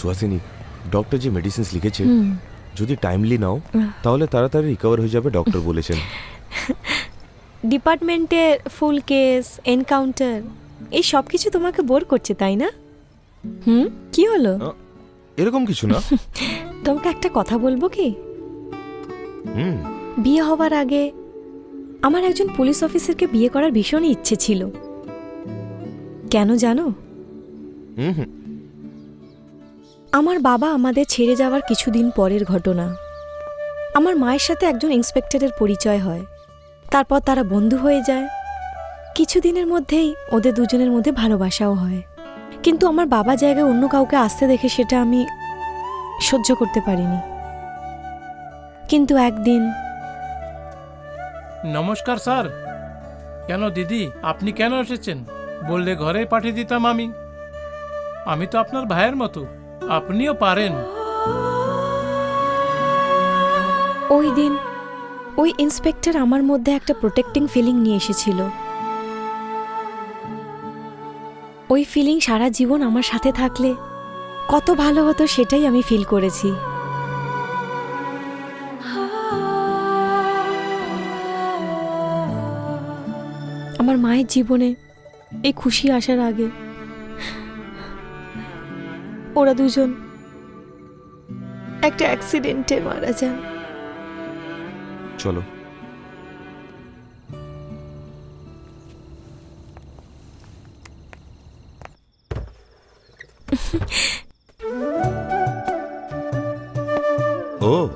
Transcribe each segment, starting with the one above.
Suhasini doctor যে medicines লিখেছে যদি টাইমলি নাও তাহলে তাড়াতাড়ি রিকভার হয়ে যাবে ডক্টর বলেছেন। ডিপার্টমেন্টের ফুল কেস এনকাউন্টার এই সব কিছু তোমাকে বোর করছে তাই না? হুম? কি হলো? এরকম কিছু না। তোমাকে একটা কথা বলব কি? হুম। বিয়ে হওয়ার আগে আমার একজন পুলিশ অফিসারকে বিয়ে করার ভীষণই ইচ্ছে ছিল। কেন জানো? হুম হুম। আমার বাবা আমাদের ছেড়ে যাওয়ার কিছুদিন পরের ঘটনা। আমার মায়ের সাথে একজন ইন্সপেক্টরের পরিচয় হয়। তারপর তারা বন্ধু হয়ে যায়। কিছুদিনের মধ্যেই ওদের দুজনের মধ্যে ভালোবাসাও হয়। কিন্তু আমার বাবা জায়গায় অন্য কাউকে আসতে দেখে সেটা আমি সহ্য করতে পারিনি। কিন্তু একদিন নমস্কার, স্যার। কেন দিদি, আপনি কেন এসেছেন? বললে ঘরে পাঠিয়ে দিতাম আমি। আমি তো আপনার ভাইয়ের মতো। আপনিও পারেন। ওই দিন, ওই ইন্সপেক্টর আমার মধ্যে একটা প্রোটেক্টিং ফিলিং নিয়ে এসেছিল। ওই ফিলিং সারা জীবন আমার সাথে থাকলে কত ভালো হতো সেটাই আমি ফিল করেছি। আমার মায়ের জীবনে এই খুশি আসার আগে ওরা দুজন। একটা অ্যাক্সিডেন্টে মারা যান। চলো। ও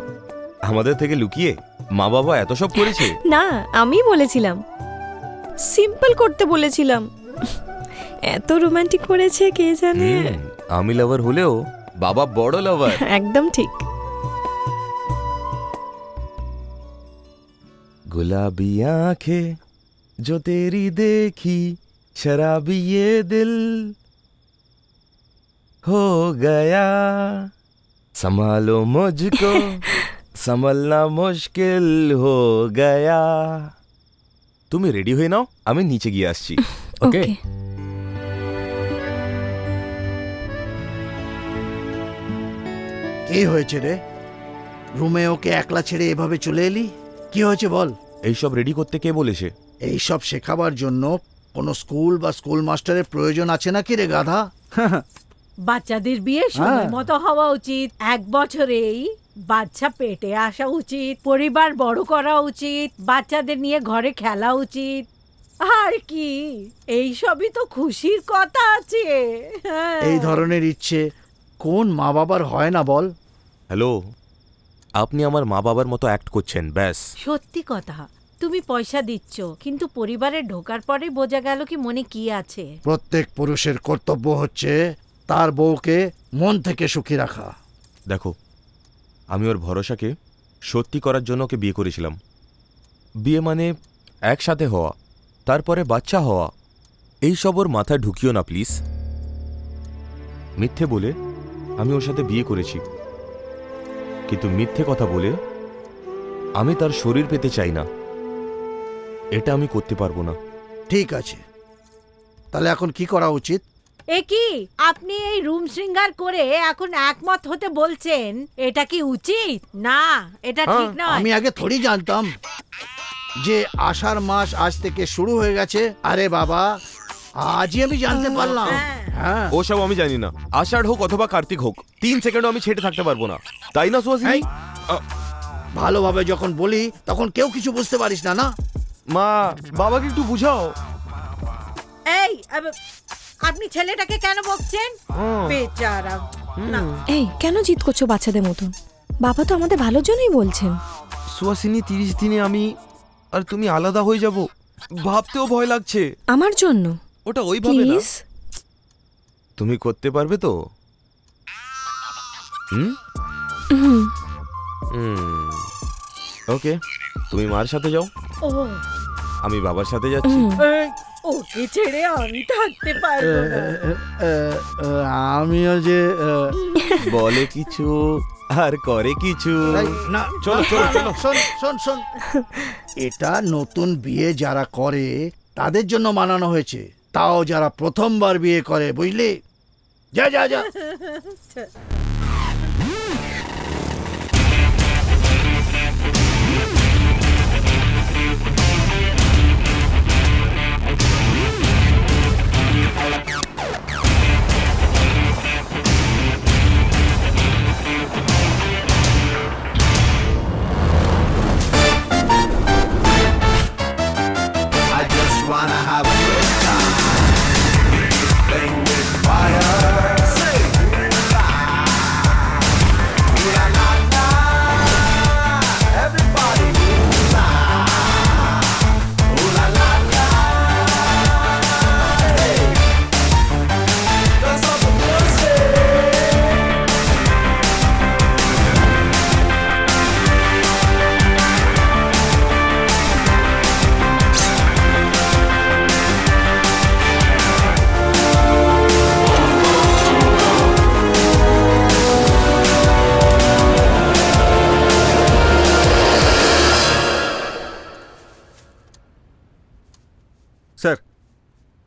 আমাদের থেকে লুকিয়ে মা বাবা এত সব করেছে? না আমি বলেছিলাম। সিম্পল করতে বলেছিলাম। এত রোমান্টিক করেছে কে জানে? আমি লাভার হলেও বাবা বড় লাভার একদম ঠিক गुलाबी आंखें जो तेरी देखी शराबी ये दिल हो गया संभालो मुझको संभलना मुश्किल हो गया তুমি রেডি হয়ে নাও আমি নিচে গিয়ে আসছি ওকে কি হয়েছে রে। রুমে ওকে একলা ছেড়ে এভাবে চলে এলি? কি হয়েছে বল? এইসব রেডি করতে কে বলেছে? এই সব শেখাবার জন্য কোনো স্কুল বা স্কুল মাস্টারের প্রয়োজন আছে নাকি রে গাধা? বাচ্চাদের বিয়ে সময় হ্যাঁ। মতো হওয়া উচিত। এক বছরেই বাচ্চা পেটে আসা উচিত পরিবার বড় করা উচিত বাচ্চাদের নিয়ে ঘরে খেলা উচিত। আর কি? এই সবই তো খুশির কথা আছে। হ্যাঁ। এই ধরনের ইচ্ছে কোন মা বাবার হয় না বল? হ্যালো? আপনি আমার মা বাবার মতো অ্যাক্ট করছেন ব্যাস। সত্যি কথা। তুমি পয়সা দিচ্ছ কিন্তু পরিবারে ঢোকার পরে বোঝা গেল কি মনে কি আছে। প্রত্যেক পুরুষের কর্তব্য হচ্ছে তার বউকে মন থেকে সুখী রাখা। দেখো আমি ওর ভরসাকে সত্যি করার জন্য ওকে বিয়ে করেছিলাম। বিয়ে মানে একসাথে হওয়া তারপরে বাচ্চা হওয়া। এই সব ওর মাথায় ঢুকিও না প্লিজ। মিথ্যে বলে আমি ওর সাথে বিয়ে করেছি। কিন্তু মিথ্যে কথা বলে আমি তার শরীর পেতে চাই না। এটা আমি করতে পারব না। ঠিক আছে। তাহলে এখন কি করা উচিত? এ কি? আপনি এই রুম শৃঙ্গার করে এখন একমত হতে বলছেন? এটা কি উচিত? না এটা হ্যাঁ, ঠিক নয়। আমি আগে থোড়ি জানতাম যে আষাঢ় মাস আজ থেকে শুরু হয়ে গেছে। আরে বাবা আজই আমি জানতে পারলাম। হ্যাঁ। হ্যাঁ। ওসব আমি জানি না। আষাঢ় হোক অথবা কার্তিক হোক তিন সেকেন্ডও আমি ছেড়ে থাকতে পারব না। তাই না সুহাসিনী? ভালোভাবে যখন বলি তখন কেউ কিছু বুঝতে পারিস না না? মা বাবাকে একটু বুঝাও। এই আব- আপনি ছেলেটাকে কেন বকছেন? বেচারা। না। এই কেন জিত করছ বাচ্চাদের মতন? বাবা তো আমাদের ভালোর জন্যই বলছেন। সুহাসিনী তিরিশ দিনে আমি আর তুমি আলাদা হয়ে যাব। ভাবতেও ভয় লাগছে। আমার জন্য? ওটা ওইভাবে না। প্লিজ তুমি করতে পারবে তো। হুম? হুম। ওকে তুমি মার সাথে যাও। ও। আমি বাবার সাথে যাচ্ছি। ওকে ছেড়ে আমি থাকতে পারব না। আমিও যে বলে কিছু আর করে কিছু। না চলো, চলো, চলো। শোন শোন শোন। এটা নতুন বিয়ে যারা করে তাদের জন্য মানানো হয়েছে। তাও যারা প্রথমবার বিয়ে করে বুঝলি? যা যা যা।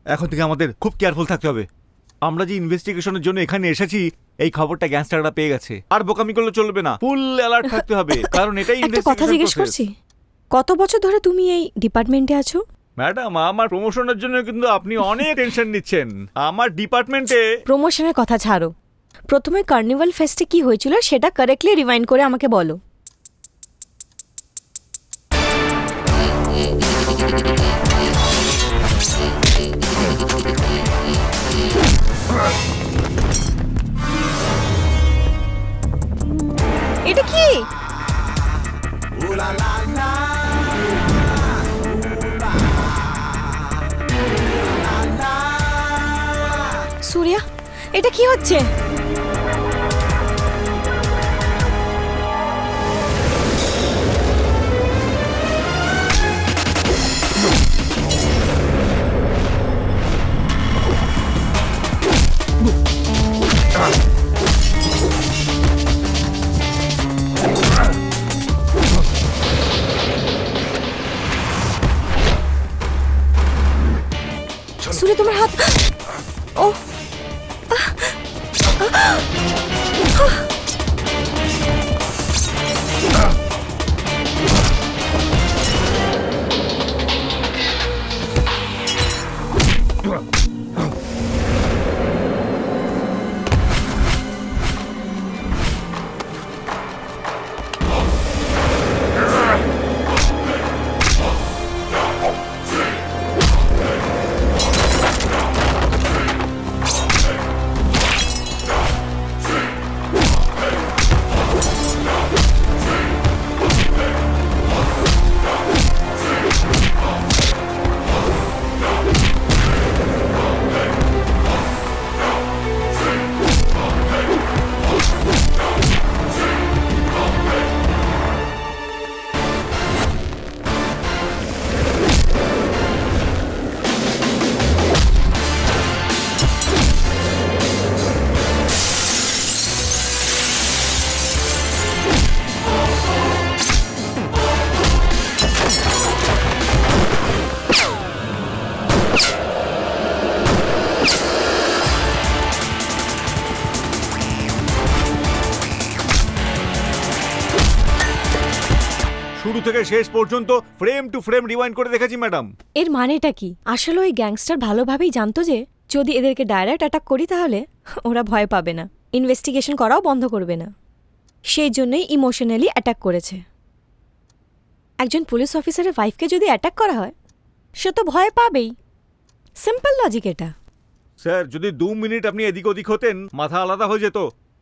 এখন থেকে আমাদের খুব কেয়ারফুল থাকতে হবে। আমরা যে ইনভেস্টিগেশনের জন্য এখানে এসেছি এই খবরটা গ্যাংস্টাররা পেয়ে গেছে। আর বোকামি করলে চলবে না। ফুল অ্যালার্ট থাকতে হবে কারণ এটাই একটা কথা জিজ্ঞেস করছি কত বছর ধরে তুমি এই ডিপার্টমেন্টে আছো? ম্যাডাম আমার প্রমোশনের জন্য কিন্তু আপনি অনেক টেনশন নিচ্ছেন। আমার ডিপার্টমেন্টে প্রমোশনের কথা ছাড়ো। প্রথমে কার্নিভাল ফেস্টে কি হয়েছিল সেটা কারেক্টলি রিমাইন্ড করে আমাকে বলো। এটা কি? সূর্যা এটা কি হচ্ছে? সূর্য তোমার হাত ও। শুরু থেকে শেষ পর্যন্ত ফ্রেম টু ফ্রেম রিওয়াইন্ড করে দেখেছি ম্যাডাম এর মানেটা কি? আসলে ওই গ্যাংস্টার ভালোভাবেই জানতো যে যদি এদেরকে ডাইরেক্ট অ্যাটাক করি তাহলে ওরা ভয় পাবে না। ইনভেস্টিগেশন করাও বন্ধ করবে না। সেই জন্যই ইমোশনালি অ্যাটাক করেছে। একজন পুলিশ অফিসারের ওয়াইফকে যদি অ্যাটাক করা হয় সে তো ভয় পাবেই। সিম্পল লজিক এটা। স্যার যদি দু মিনিট আপনি এদিক ওদিক হতেন মাথা আলাদা হয়ে যেত।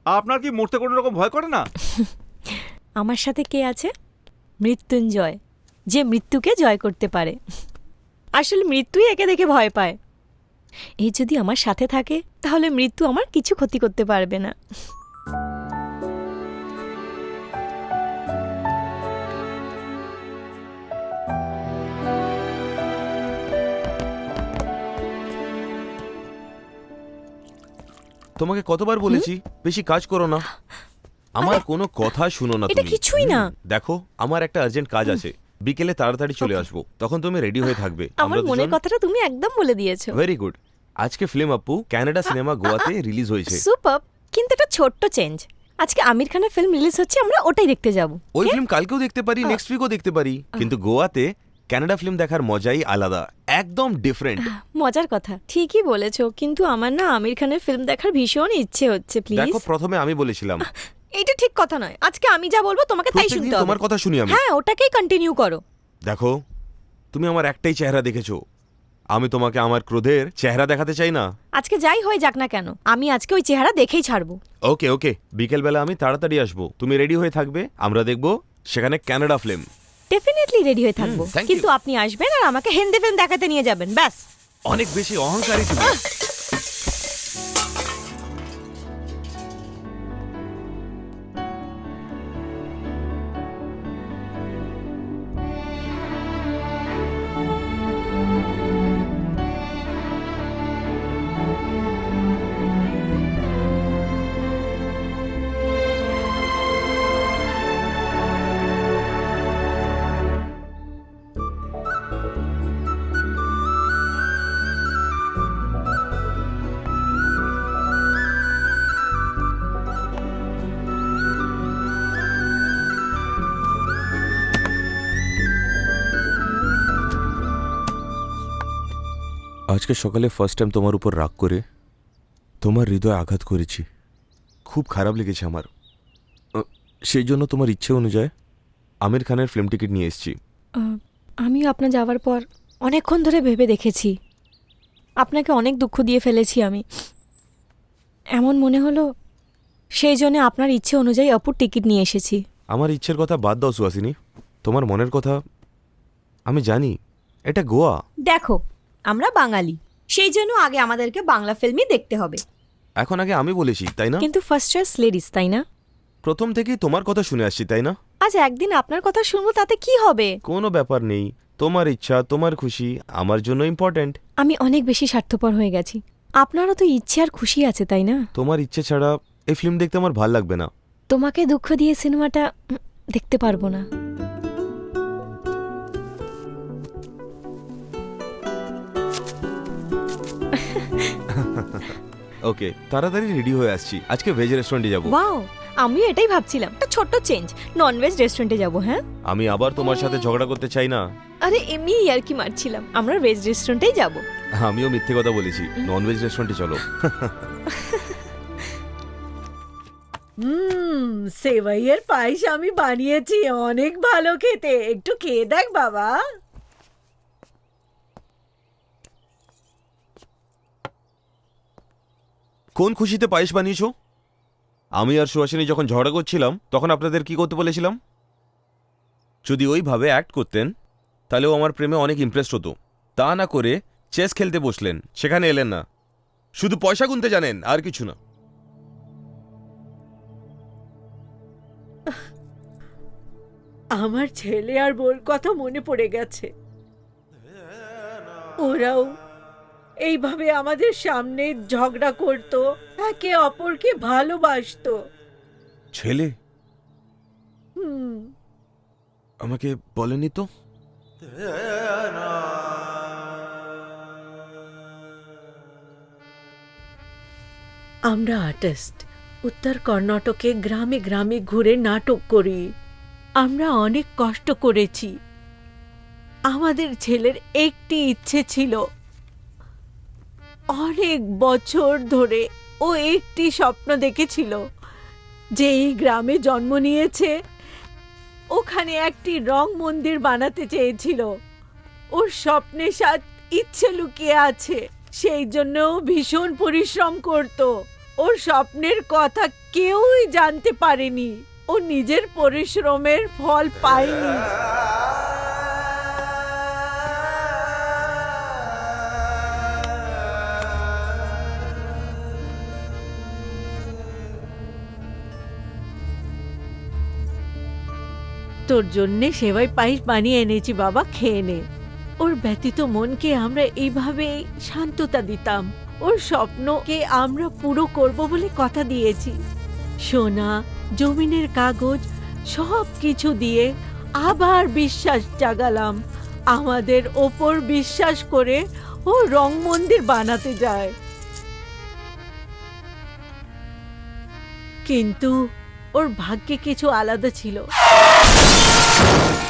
আপনার কি মরতে কোনো রকম ভয় করে না? আমার সাথে কে আছে? মৃত্যুঞ্জয় যে মৃত্যুকে জয় করতে পারে। আসলে মৃত্যুই একে দেখে ভয় পায়। এই যদি আমার সাথে থাকে তাহলে মৃত্যু আমার কিছু ক্ষতি করতে পারবে না। তোমাকে কতবার বলেছি বেশি কাজ করো না। আমার কোনো কথা শুনো না এটা তুমি। কিছুই না। হুম, দেখো আমার একটা আর্জেন্ট কাজ আছে। বিকেলে তাড়াতাড়ি চলে আসব তখন তুমি রেডি হয়ে থাকবে। আমার মনের কথাটা তুমি একদম বলে দিয়েছ। ভেরি গুড আজকে ফিল্ম আপু কানাডা সিনেমা গোয়াতে রিলিজ হয়েছে। সুপার কিন্তু এটা ছোট্ট চেঞ্জ আজকে আমির খানের ফিল্ম রিলিজ হচ্ছে আমরা ওটাই দেখতে যাব। ওই ফিল্ম কালকেও দেখতে পারি নেক্সট উইকও দেখতে পারি। কিন্তু গোয়াতে কানাডা ফিল্ম দেখার মজাই আলাদা একদম ডিফারেন্ট মজার কথা। ঠিকই বলেছ কিন্তু আমার না আমির খানের ফিল্ম দেখার ভীষণ ইচ্ছে হচ্ছে প্লিজ দেখো প্রথমে আমি বলেছিলাম এটা ঠিক কথা নয়। আজকে আমি যা বলব তোমাকে তাই শুনতে হবে। তোমার কথা শুনি আমি। হ্যাঁ ওটাকেই কন্টিনিউ করো। দেখো তুমি আমার একটাই চেহারা দেখেছ। আমি তোমাকে আমার ক্রোধের চেহারা দেখাতে চাই না। আজকে যাই হয়ে যাক না কেন আমি আজকে ওই চেহারা দেখেই ছাড়বো। ওকে ওকে বিকেলবেলা আমি তাড়াতাড়ি আসব। তুমি রেডি হয়ে থাকবে আমরা দেখব সেখানে কানাডা ফিল্ম ডেফিনেটলি রেডি হয়ে থাকব। You. কিন্তু আপনি আসবেন আর আমাকে হিন্দি ফিল্ম দেখাতে নিয়ে যাবেন ব্যাস। অনেক বেশি অহংকারী তুমি। আজকে সকালে ফার্স্ট টাইম তোমার উপর রাগ করে তোমার হৃদয় আঘাত করেছি। খুব খারাপ লেগেছে আমার। সেই জন্য তোমার ইচ্ছে অনুযায়ী আমির খানের ফিল্ম টিকিট নিয়ে এসেছি। আমি আপনার যাওয়ার পর অনেকক্ষণ ধরে ভেবে দেখেছি। আপনাকে অনেক দুঃখ দিয়ে ফেলেছি আমি। এমন মনে হলো সেই জন্য আপনার ইচ্ছে অনুযায়ী অপুর টিকিট নিয়ে এসেছি। আমার ইচ্ছের কথা বাদ দাও সুহাসিনী। তোমার মনের কথা আমি জানি। এটা গোয়া। দেখো আমরা বাঙালি। সেই জন্য আগে আমাদেরকে বাংলা ফিল্মই দেখতে হবে। এখন আগে আমি বলেছি তাই না? কিন্তু ফার্স্ট চয়েস লেডিস তাই না? প্রথম থেকেই তোমার কথা শুনে আসছি তাই না? আজ একদিন আপনার কথা শুনব তাতে কি হবে? কোনো ব্যাপার নেই তোমার ইচ্ছা তোমার খুশি আমার জন্য ইম্পর্ট্যান্ট আমি অনেক বেশি স্বার্থপর হয়ে গেছি। আপনারও তো ইচ্ছে আর খুশি আছে তাই না? তোমার ইচ্ছে ছাড়া এই ফিল্ম দেখতে আমার ভালো লাগবে না। তোমাকে দুঃখ দিয়ে সিনেমাটা দেখতে পারব না। ওকে তাড়াতাড়ি রেডি হয়ে আসছি। আজকে ভেজ রেস্টুরেন্টে যাব। ওয়াও আমি এটাই ভাবছিলাম। একটা ছোট্ট চেঞ্জ ননভেজ রেস্টুরেন্টে যাব হ্যাঁ? আমি আবার তোমার সাথে ঝগড়া করতে চাই না। আরে এমনি আর কি মারছিলাম। আমরা ভেজ রেস্টুরেন্টেই যাব। আমিও মিথ্যে কথা বলেছি। ননভেজ রেস্টুরেন্টে চলো। হুম সেবাইয়ের পায়েস আমি বানিয়েছি। অনেক ভালো খেতে। একটু খেয়ে দেখ বাবা। কোন খুশিতে পায়েস বানিয়েছো? আমি আর সুহাসিনী যখন ঝগড়া করছিলাম, তখন আপনাদের কি করতে বলেছিলাম? যদি ওইভাবে অ্যাক্ট করতেন তাহলেও আমার প্রেমে অনেক ইমপ্রেসড হতো। তা না করে চেস খেলতে বসলেন, সেখানে এলেন না। শুধু পয়সা গুনতে জানেন, আর কিছু না। আমার ছেলে আর বোর কথা মনে পড়ে গেছে। ওরাও এইভাবে আমাদের সামনে ঝগড়া করত একে অপরকে ভালোবাসতো। ছেলে? হুম। আমাকে বলেনি তো? আমরা আর্টিস্ট উত্তর কর্ণাটকে গ্রামে গ্রামে ঘুরে নাটক করি। আমরা অনেক কষ্ট করেছি। আমাদের ছেলের একটি ইচ্ছে ছিল অনেক বছর ধরে ও একটি স্বপ্ন দেখেছিল যে এই গ্রামে জন্ম নিয়েছে। ওখানে একটি রং মন্দির বানাতে চেয়েছিল। ওর স্বপ্নের সাথ ইচ্ছে লুকিয়ে আছে, সেই জন্য ভীষণ পরিশ্রম করত। ওর স্বপ্নের কথা কেউই জানতে পারেনি। ও নিজের পরিশ্রমের ফল পায়নি। তোর জন্যে সেবাই পায়েস বানিয়ে এনেছি, বাবা, খেয়ে নে। ওর ব্যতীত মনকে আমরা এইভাবে শান্ততা দিতাম। ওর স্বপ্নকে আমরা পুরো করব বলে কথা দিয়েছি। সোনা, জমিনের কাগজ, সব কিছু দিয়ে আবার বিশ্বাস জাগালাম। আমাদের ওপর বিশ্বাস করে ও রং মন্দির বানাতে যায়। কিন্তু ওর ভাগ্যে কিছু আলাদা ছিল।